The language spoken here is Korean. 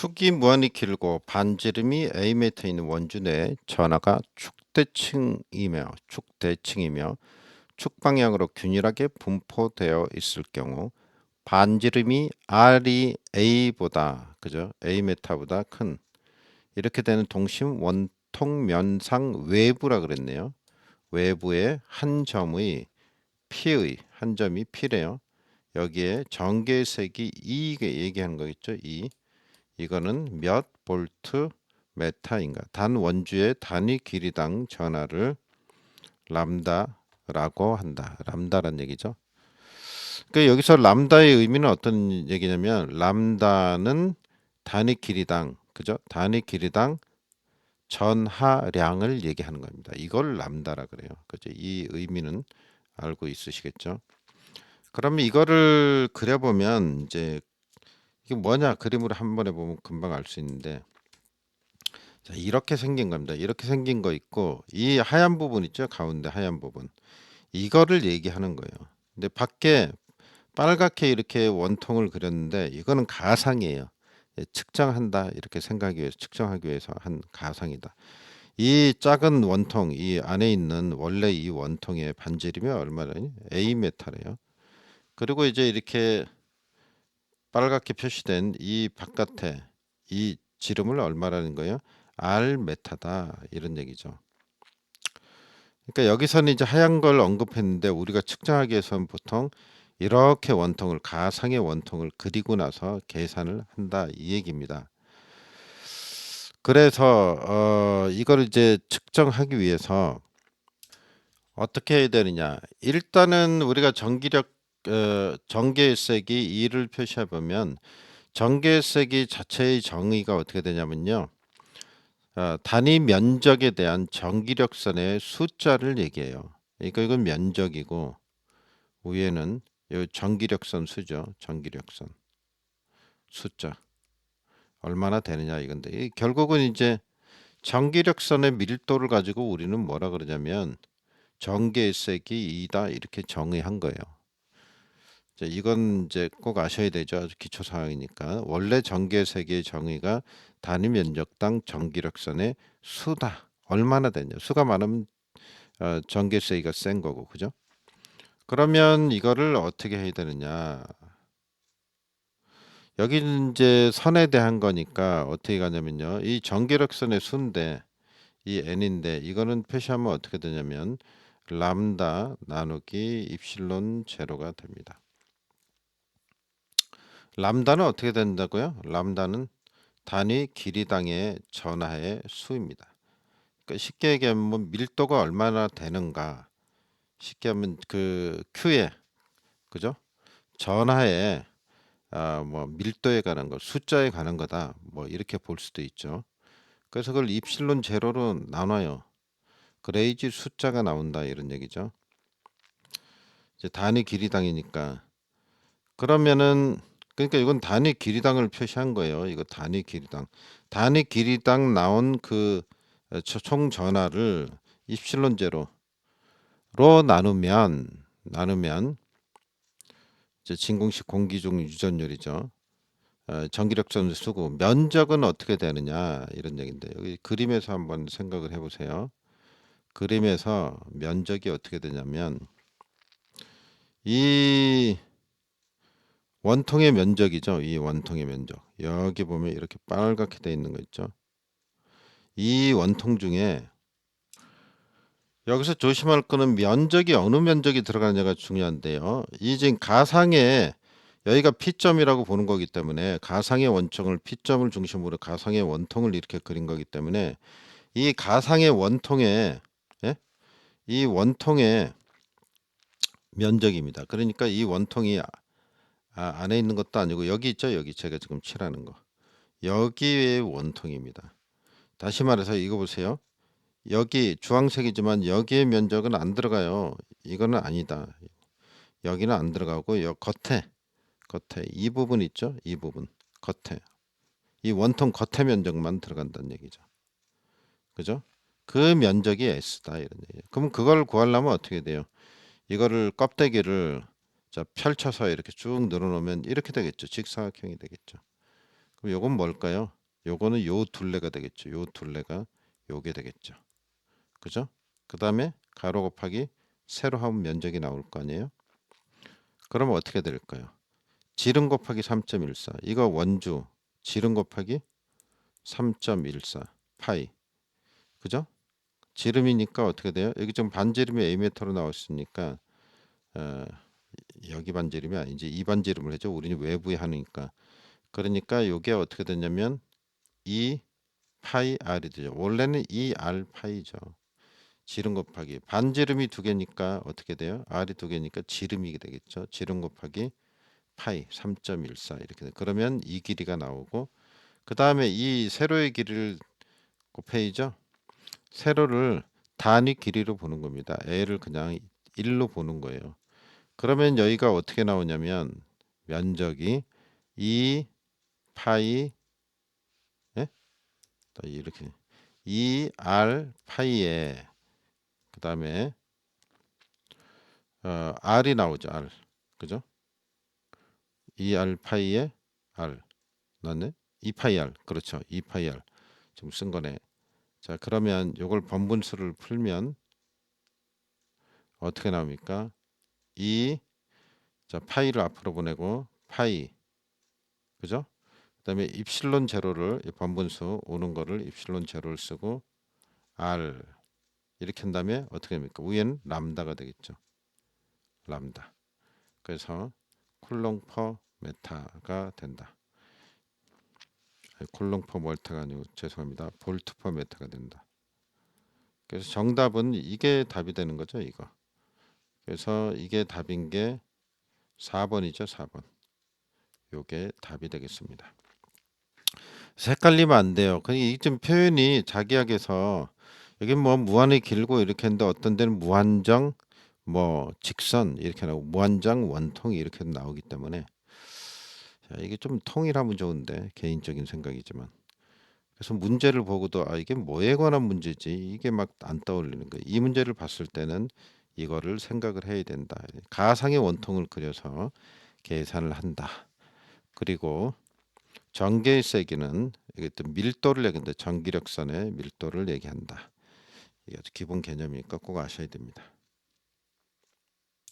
축이 무한히 길고 반지름이 Am에 있는 원주 내 전하가 축대층이며 축대층이며 축 방향으로 균일하게 분포되어 있을 경우 반지름이 R이 A보다 그죠? A메타보다 큰 이렇게 되는 동심 원통 면상 외부라 그랬네요. 외부의 한 점의 P의 한 점이 P래요. 여기에 전개색이 2 얘기하는 거겠죠. 2. 이거는 몇 볼트 메타인가? 단 원주의 단위 길이당 전하를 람다라고 한다. 람다란 얘기죠. 그러니까 여기서 람다의 의미는 어떤 얘기냐면 람다는 단위 길이당 그죠? 단위 길이당 전하량을 얘기하는 겁니다. 이걸 람다라 그래요. 그죠? 이 의미는 알고 있으시겠죠? 그러면 이거를 그려보면 이제 이게 뭐냐 그림으로 한 번에 보면 금방 알 수 있는데 자 이렇게 생긴 겁니다. 이렇게 생긴 거 있고 이 하얀 부분 있죠 가운데 하얀 부분 이거를 얘기하는 거예요. 근데 밖에 빨갛게 이렇게 원통을 그렸는데 이거는 가상이에요. 예, 측정한다 이렇게 생각하기 위해서 측정하기 위해서 한 가상이다. 이 작은 원통 이 안에 있는 원래 이 원통의 반지름이 얼마나 A 메타래요. 그리고 이제 이렇게 빨갛게 표시된 이 바깥에 이 지름을 얼마라는 거예요? R 메타다 이런 얘기죠. 그러니까 여기서는 이제 하얀 걸 언급했는데 우리가 측정하기 위해서는 보통 이렇게 원통을 가상의 원통을 그리고 나서 계산을 한다 이 얘기입니다. 그래서 어 이걸 이제 측정하기 위해서 어떻게 해야 되느냐? 일단은 우리가 전기력 어, 전개색이 2를 표시해 보면 전개색이 자체의 정의가 어떻게 되냐면요. 어, 단위 면적에 대한 전기력선의 숫자를 얘기해요. 그러니까 이건 면적이고 위에는 요 전기력선 수죠. 전기력선 숫자 얼마나 되느냐 이건데 이 결국은 이제 전기력선의 밀도를 가지고 우리는 뭐라 그러냐면 전개색이 2다 이렇게 정의한 거예요. 자, 이건 이제 꼭 아셔야 되죠. 아주 기초 사항이니까. 원래 전개 세계의 정의가 단위 면적당 전기력선의 수다. 얼마나 되냐. 수가 많으면 어, 전개 세기가 센 거고. 그죠? 그러면 이거를 어떻게 해야 되느냐. 여기는 이제 선에 대한 거니까 어떻게 가냐면요. 이 전기력선의 수인데 이 n인데 이거는 표시하면 어떻게 되냐면 람다 나누기 입실론 제로가 됩니다. 람다는 어떻게 된다고요? 람다는 단위 길이당의 전하의 수입니다. 그러니까 쉽게 얘기하면 밀도가 얼마나 되는가. 쉽게 하면 그 Q에 그죠? 전하의 아, 뭐 밀도에 관한 거, 숫자에 관한 거다. 뭐 이렇게 볼 수도 있죠. 그래서 그걸 입실론 제로로 나눠요. 그래야지 숫자가 나온다 이런 얘기죠. 이제 단위 길이당이니까 그러면은 그러니까 이건 단위 길이당을 표시한 거예요. 이거 단위 길이당. 단위 길이당 나온 그 총 전화를 입실론 제로로 나누면 나누면 이제 진공식 공기 중 유전율이죠. 어, 전기력 전 수고 면적은 어떻게 되느냐 이런 얘기인데 여기 그림에서 한번 생각을 해보세요. 그림에서 면적이 어떻게 되냐면 이 원통의 면적이죠. 이 원통의 면적. 여기 보면 이렇게 빨갛게 되어 있는 거 있죠. 이 원통 중에 여기서 조심할 거는 면적이 어느 면적이 들어가느냐가 중요한데요. 이 지금 가상의 여기가 P점이라고 보는 거기 때문에 가상의 원통을 P점을 중심으로 가상의 원통을 이렇게 그린 거기 때문에 이 가상의 원통의 예? 이 원통의 면적입니다. 그러니까 이 원통이 아, 안에 있는 것도 아니고 여기 있죠. 여기 제가 지금 칠하는 거. 여기의 원통입니다. 다시 말해서 이거 보세요. 여기 주황색이지만 여기의 면적은 안 들어가요. 이거는 아니다. 여기는 안 들어가고 여 겉에 겉에 이 부분 있죠? 이 부분 겉에 이 원통 겉에 면적만 들어간다는 얘기죠. 그죠? 그 면적이 S다 이런 얘기예요. 그럼 그걸 구하려면 어떻게 돼요? 이거를 껍데기를 자 펼쳐서 이렇게 쭉 늘어놓으면 이렇게 되겠죠. 직사각형이 되겠죠. 그럼 요건 뭘까요? 요거는 요 둘레가 되겠죠. 요 둘레가 요게 되겠죠. 그죠? 그 다음에 가로 곱하기 세로 하면 면적이 나올 거 아니에요? 그러면 어떻게 될까요? 지름 곱하기 3.14 이거 원주 지름 곱하기 3.14 파이 그죠? 지름이니까 어떻게 돼요? 여기 지금 반지름이 A미터로 나왔으니까 어, 여기 반지름이 아니지 이 반지름을 해죠. 우리는 외부에 하니까 그러니까 이게 어떻게 되냐면 2 파이 r이 되죠. 원래는 2 r 파이죠. 지름 곱하기 반지름이 두 개니까 어떻게 돼요? r이 두 개니까 지름이 되겠죠. 지름 곱하기 파이 3.14 이렇게 돼. 그러면 이 길이가 나오고 그 다음에 이 세로의 길이를 곱해이죠. 세로를 단위 길이로 보는 겁니다. a를 그냥 1로 보는 거예요. 그러면 여기가 어떻게 나오냐면 면적이 2 파이 예? 또 이렇게 2r 파이에 그 다음에 어, r이 나오죠 r 그죠? 2r 파이에 r 맞네? 2 파이 r 그렇죠 2 파이 r 지금 쓴 거네 자 그러면 요걸 번분수를 풀면 어떻게 나옵니까? 2 자, 파이를 앞으로 보내고 파이 그죠? 그다음에 입실론 제로를 이 번분수 오는 거를 입실론 제로를 쓰고 r 이렇게 한 다음에 어떻게 됩니까? 위에는 람다가 되겠죠. 람다. 그래서 쿨롱 퍼 메타가 된다. 쿨롱 퍼 멀타가 아니고 죄송합니다. 볼트 퍼 메타가 된다. 그래서 정답은 이게 답이 되는 거죠, 이거. 그래서 이게 답인 게 4번이죠, 4번. 요게 답이 되겠습니다. 헷갈리면 안 돼요. 그냥 이게 좀 표현이 자기약에서 여기 뭐 무한히 길고 이렇게 했는데 어떤 데는 무한정 뭐 직선 이렇게 나오고 무한정 원통 이렇게 나오기 때문에 자, 이게 좀 통일하면 좋은데 개인적인 생각이지만 그래서 문제를 보고도 아 이게 뭐에 관한 문제지 이게 막 안 떠올리는 거예요. 이 문제를 봤을 때는 이거를 생각을 해야 된다. 가상의 원통을 그려서 계산을 한다. 그리고 전개의 세기는 또 밀도를 얘기하는데 전기력선의 밀도를 얘기한다. 이게 기본 개념이니까 꼭 아셔야 됩니다.